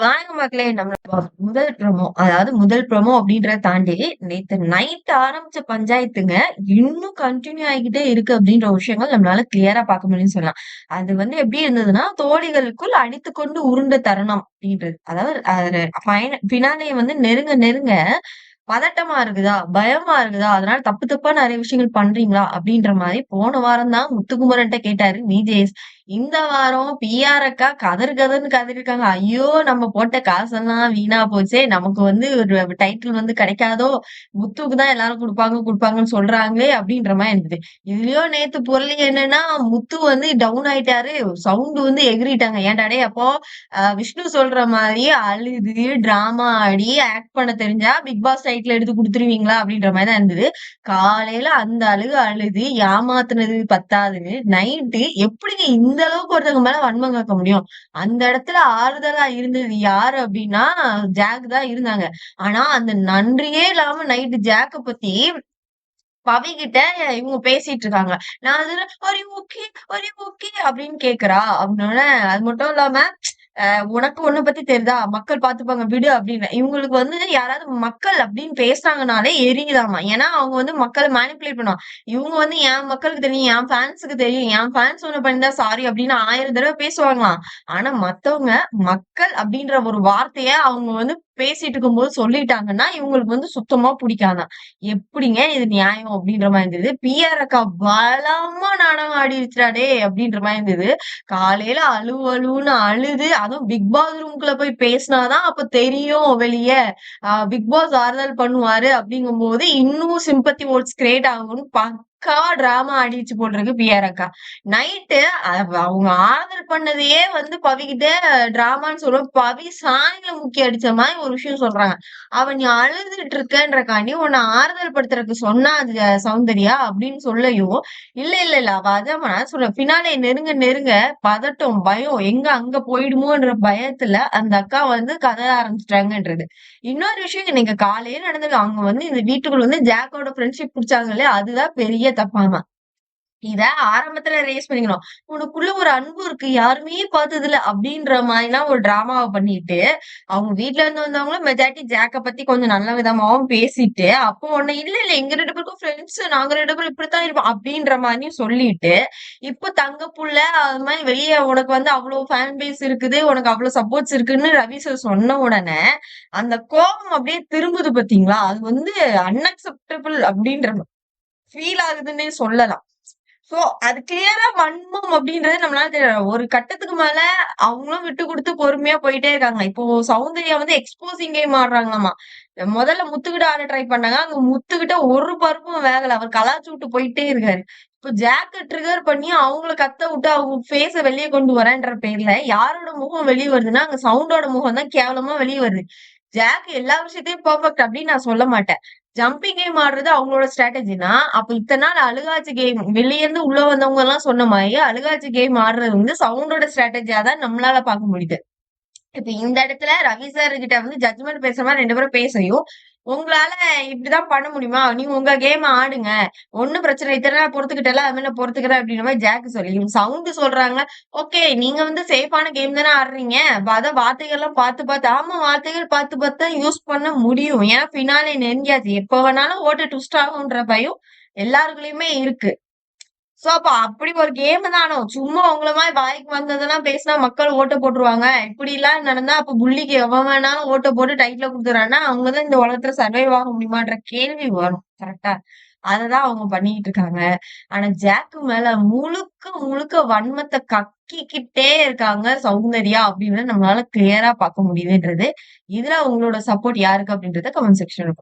வணக்கம் மக்களே நம்மளோட முதல் ப்ரமோ அதாவது முதல் ப்ரமோ அப்படின்றத தாண்டி நேத்து நைட் ஆரம்பிச்ச பஞ்சாயத்துங்க இன்னும் கண்டினியூ ஆகிக்கிட்டே இருக்கு அப்படின்ற விஷயங்கள் நம்மளால கிளியரா பார்க்க முடியும்னு சொல்லலாம். அது வந்து எப்படி இருந்ததுன்னா தோழிகளுக்குள் அடித்து கொண்டு உருண்ட தருணம் அப்படின்றது. அதாவது பினாலே வந்து நெருங்க நெருங்க பதட்டமா இருக்குதா பயமா இருக்குதா அதனால தப்பு தப்பா நிறைய விஷயங்கள் பண்றீங்களா அப்படின்ற மாதிரி போன வாரம் தான் முத்துக்குமரன்ட்ட கேட்டாரு விஜேஎஸ் இந்த வாரம் பிஆர் அக்கா கதறு கதர்னு கதறிருக்காங்க. ஐயோ நம்ம போட்ட காசெல்லாம் வீணா போச்சே. நமக்கு வந்து ஒரு டைட்டில் வந்து கிடைக்காதோ? முத்துக்கு தான் எல்லாரும் கொடுப்பாங்க கொடுப்பாங்கன்னு சொல்றாங்களே அப்படின்ற மாதிரி இருந்தது. இதுலயோ நேத்து பொருள் என்னன்னா முத்து வந்து டவுன் ஆயிட்டாரு. சவுண்ட் வந்து எகிரிட்டாங்க. ஏன்டாடே அப்போ விஷ்ணு சொல்ற மாதிரி அழுது டிராமா ஆடி ஆக்ட் பண்ண தெரிஞ்சா பிக் பாஸ் டைட்டில் எடுத்து கொடுத்துருவீங்களா அப்படின்ற மாதிரி தான் இருந்தது. காலையில அந்த அழுகு அழுது ஏமாத்துனது பத்தாதுன்னு நைட்டு எப்படிங்க இந்த இந்த அளவுக்கு ஒருத்தவங்க மேல வன்மம் காக்க முடியும்? அந்த இடத்துல ஆறுதலா இருந்தது யாரு அப்படின்னா ஜாக் தான் இருந்தாங்க. ஆனா அந்த நன்றியே இல்லாம நைட்டு ஜாக்க பத்தி பவி கிட்ட இவங்க பேசிட்டு இருக்காங்க. நான் அதுல ஒரு ஓகே ஒரு ஓகே அப்படின்னு கேக்குறா. அப்படின்னு அது மட்டும் இல்லாம உனக்கு ஒண்ணு பத்தி தெரியுதா மக்கள் பாத்துப்பாங்க விடு அப்படின்னு. இவங்களுக்கு வந்து யாராவது மக்கள் அப்படின்னு பேசுறாங்கனாலே எரியுதாமா? ஏன்னா அவங்க வந்து மக்களை மேனிப்புலேட் பண்ணுவாங்க. இவங்க வந்து என் மக்களுக்கு தெரியும் என் ஃபேன்ஸுக்கு தெரியும். என் ஃபேன்ஸ் ஒண்ணு பண்ணிதான் சாரி அப்படின்னு ஆயிரம் தடவை பேசுவாங்களாம். ஆனா மத்தவங்க மக்கள் அப்படின்ற ஒரு வார்த்தைய அவங்க வந்து பேசிட்டு இருக்கும்போது சொல்லிட்டாங்கன்னா இவங்களுக்கு வந்து சுத்தமா பிடிக்காதான் எப்படிங்க இது நியாயம் அப்படின்ற மாதிரி இருந்தது. பிஆர் அக்கா பலமா நாடகம் ஆடிடுச்சாடே அப்படின்ற மாதிரி இருந்தது. காலையில அழு அழுன்னு அழுது அதுவும் பிக் பாஸ் ரூம்குள்ள போய் பேசினாதான் அப்ப தெரியும் வெளியே. பிக் பாஸ் ஆறுதல் பண்ணுவாரு அப்படிங்கும் போது இன்னும் சிம்பத்தி ஓட்ஸ் கிரியேட் ஆகும்னு அக்கா டிராமா அடிச்சு போட்டிருக்கு பிஆர் அக்கா. நைட்டு அவங்க ஆறுதல் பண்ணதையே வந்து பவிக்கிட்டே டிராமான்னு சொல்லுவோம் பவி சாணியில முக்கிய அடிச்ச மாதிரி ஒரு விஷயம் சொல்றாங்க. அவன் நீ அழுதுட்டு இருக்கன்றக்காண்டி உன்னை ஆறுதல் படுத்துறதுக்கு சொன்னா அது சௌந்தர்யா அப்படின்னு சொல்லையும். இல்ல இல்ல இல்ல அவ அதான் சொல்ற பின்னாலே நெருங்க நெருங்க பதட்டம் பயம் எங்க அங்க போயிடுமோன்ற பயத்துல அந்த அக்கா வந்து கதை ஆரம்பிச்சிட்டாங்கன்றது. இன்னொரு விஷயம் இன்னைக்கு காலையில நடந்தது அவங்க வந்து இந்த வீட்டுக்குள்ள வந்து ஜாக்கோட ஃப்ரெண்ட்ஷிப் பிடிச்சாங்களே அதுதான் பெரிய தப்பாமா. இத ஆரம்பத்துல ரேஸ் பண்ணிக்கணும். உனக்குள்ள ஒரு அன்பு இருக்கு. யாருமே பார்த்தது இல்ல அப்படின்ற மாதிரிலாம் ஒரு டிராமாவை பண்ணிட்டு அவங்க வீட்டுல இருந்து வந்தவங்களும் மெஜாரிட்டி ஜாக்க பத்தி கொஞ்சம் நல்ல விதமாவும் பேசிட்டு அப்போ ஒண்ணு இல்ல இல்ல எங்க ரெண்டு பேருக்கும் ஃப்ரெண்ட்ஸ் நாங்க ரெண்டு பேரும் இப்படித்தான் இருப்போம் அப்படின்ற மாதிரியும் சொல்லிட்டு இப்போ தங்க புள்ள அது மாதிரி வெளியே உனக்கு வந்து அவ்வளவு ஃபேன் பேஸ் இருக்குது உனக்கு அவ்வளவு சப்போர்ட்ஸ் இருக்குன்னு ரவி சார் சொன்ன உடனே அந்த கோபம் அப்படியே திரும்புது பாத்தீங்களா? அது வந்து அன்அக்செப்டபிள் அப்படின்ற ஃபீல் ஆகுதுன்னே சொல்லலாம். சோ அது கிளியரா வன்மம் அப்படின்றது நம்மளால தெரியல ஒரு கட்டத்துக்கு மேல அவங்களும் விட்டு கொடுத்து பொறுமையா போயிட்டே இருக்காங்க. இப்போ சௌந்தர்யா வந்து எக்ஸ்போசிங் கேம் ஆடுறாங்களாமா. முதல்ல முத்துக்கிட்ட ஆட ட்ரை பண்ணாங்க. அங்க முத்துக்கிட்ட ஒரு பருப்பும் வேகல. அவர் கலாச்சு விட்டு போயிட்டே இருக்காரு. இப்போ ஜாக்க ட்ரிகர் பண்ணி அவங்கள கத்த விட்டு அவங்க ஃபேஸ வெளியே கொண்டு வரேன்ற பேர்ல யாரோட முகம் வெளியே வருதுன்னா அங்க சவுண்டோட முகம் தான் கேவலமா வெளியே வருது. ஜாக் எல்லா விஷயத்தையும் பர்ஃபெக்ட் அப்படின்னு நான் சொல்ல மாட்டேன். ஜம்பிங் கேம் ஆடுறது அவங்களோட ஸ்ட்ராட்டஜினா அப்ப இத்தனை நாள் அழுகாச்சி கேம் வெளியே இருந்து உள்ள வந்தவங்க எல்லாம் சொன்ன மாதிரி அழுகாச்சி கேம் ஆடுறது வந்து சவுண்டோட ஸ்ட்ராட்டஜியா தான் நம்மளால பார்க்க முடியுது. இப்ப இந்த இடத்துல ரவி சார் கிட்ட வந்து ஜட்மெண்ட் பேசுற மாதிரி ரெண்டு பேரும் பேசையும் உங்களால இப்படிதான் பண்ண முடியுமா? நீங்க உங்க கேம் ஆடுங்க. ஒன்னும் பிரச்சனை இத்தனை பொறுத்துக்கிட்டல அது மாதிரி பொறுத்துக்கிறேன் அப்படின்ற மாதிரி ஜாக்கு சொல்லி சவுண்ட் சொல்றாங்க. ஓகே நீங்க வந்து சேஃபான கேம் தானே ஆடுறீங்க. அதான் வார்த்தைகள் எல்லாம் பார்த்து பார்த்து ஆமா வார்த்தைகள் பார்த்து பார்த்து தான் யூஸ் பண்ண முடியும். ஏன்னா பின்னாலே நெருங்கியாச்சு. எப்ப வேணாலும் ஓட்ட ட்விஸ்ட் ஆகுன்ற பயம் எல்லாருக்குள்ளயுமே இருக்கு. சோ அப்ப அப்படி ஒரு கேம் தானோ? சும்மா உங்களை மாதிரி வாய்க்கு வந்ததெல்லாம் பேசினா மக்கள் ஓட்ட போட்டுருவாங்க. இப்படி எல்லாம் நடந்தா அப்ப புள்ளிக்கு எவன் வேணாலும் ஓட்ட போட்டு டைட்ல கொடுத்துறான்னா அவங்கதான் இந்த உலகத்துல சர்வைவ் ஆக முடியுமான்ற கேள்வி வரும். கரெக்டா அததான் அவங்க பண்ணிட்டு இருக்காங்க. ஆனா ஜாக்கு மேல முழுக்க முழுக்க வன்மத்தை கக்கிக்கிட்டே இருக்காங்க சௌந்தர்யா அப்படின்னு நம்மளால கிளியரா பார்க்க முடியுதுன்றது. இதுல உங்களோட சப்போர்ட் யாருக்கு அப்படின்றத கமெண்ட் செக்ஷன்ல